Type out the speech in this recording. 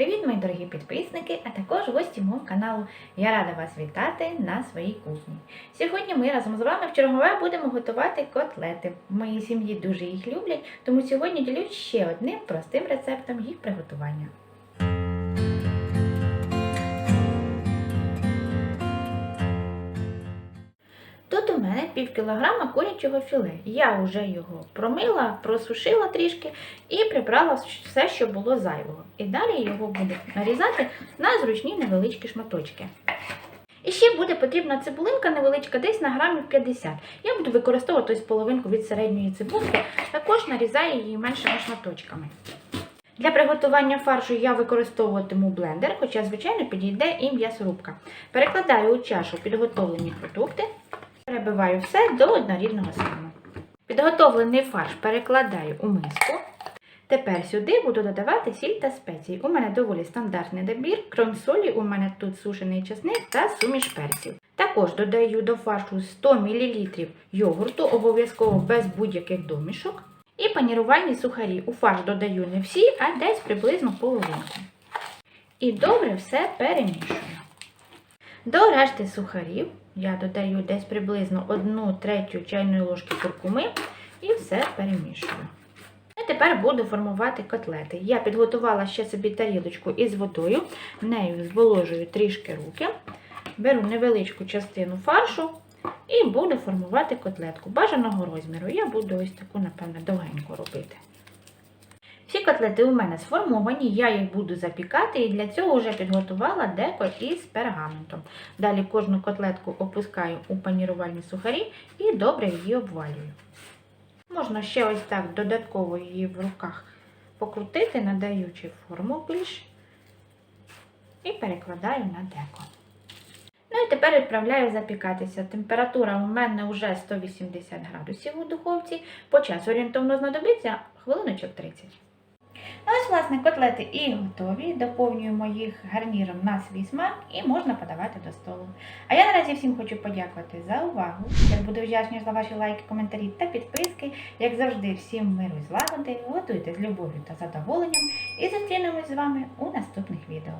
Привіт, мої дорогі підписники, а також гості мого каналу. Я рада вас вітати на своїй кухні. Сьогодні ми разом з вами в чергове будемо готувати котлети. В моїй сім'ї дуже їх люблять, тому сьогодні ділюсь ще одним простим рецептом їх приготування. Тут у мене пів кілограма курячого філе. Я вже його промила, просушила трішки і прибрала все, що було зайвого. І далі його буду нарізати на зручні невеличкі шматочки. І ще буде потрібна цибулинка невеличка, десь на грамів 50. Я буду використовувати ось половинку від середньої цибулки, також нарізаю її меншими шматочками. Для приготування фаршу я використовуватиму блендер, хоча, звичайно, підійде і м'ясорубка. Перекладаю у чашу підготовлені продукти, перебиваю все до однорідного стану. Підготовлений фарш перекладаю у миску. Тепер сюди буду додавати сіль та спеції. У мене доволі стандартний набір. Крім солі, у мене тут сушений чесник та суміш перців. Також додаю до фаршу 100 мл йогурту, обов'язково без будь-яких домішок. І панірувальні сухарі. У фарш додаю не всі, а десь приблизно половинку. І добре все перемішую. До решти сухарів я додаю десь приблизно 1 третю чайної ложки куркуми і все перемішую. І тепер буду формувати котлети. Я підготувала ще собі тарілочку із водою, нею зволожую трішки руки, беру невеличку частину фаршу і буду формувати котлетку бажаного розміру. Я буду ось таку, напевно, довгенько робити. Всі котлети у мене сформовані, я їх буду запікати і для цього вже підготувала деко із пергаментом. Далі кожну котлетку опускаю у панірувальні сухарі і добре її обвалюю. Можна ще ось так додатково її в руках покрутити, надаючи форму більш, і перекладаю на деко. Ну і тепер відправляю запікатися. Температура у мене вже 180 градусів у духовці. По часу орієнтовно знадобиться хвилиночок 30. Власне, котлети і готові. Доповнюємо їх гарніром на свій смак і можна подавати до столу. А я наразі всім хочу подякувати за увагу. Я буду вдячна за ваші лайки, коментарі та підписки. Як завжди, всім миру і злагоди, готуйте з любов'ю та задоволенням і зустрінемось з вами у наступних відео.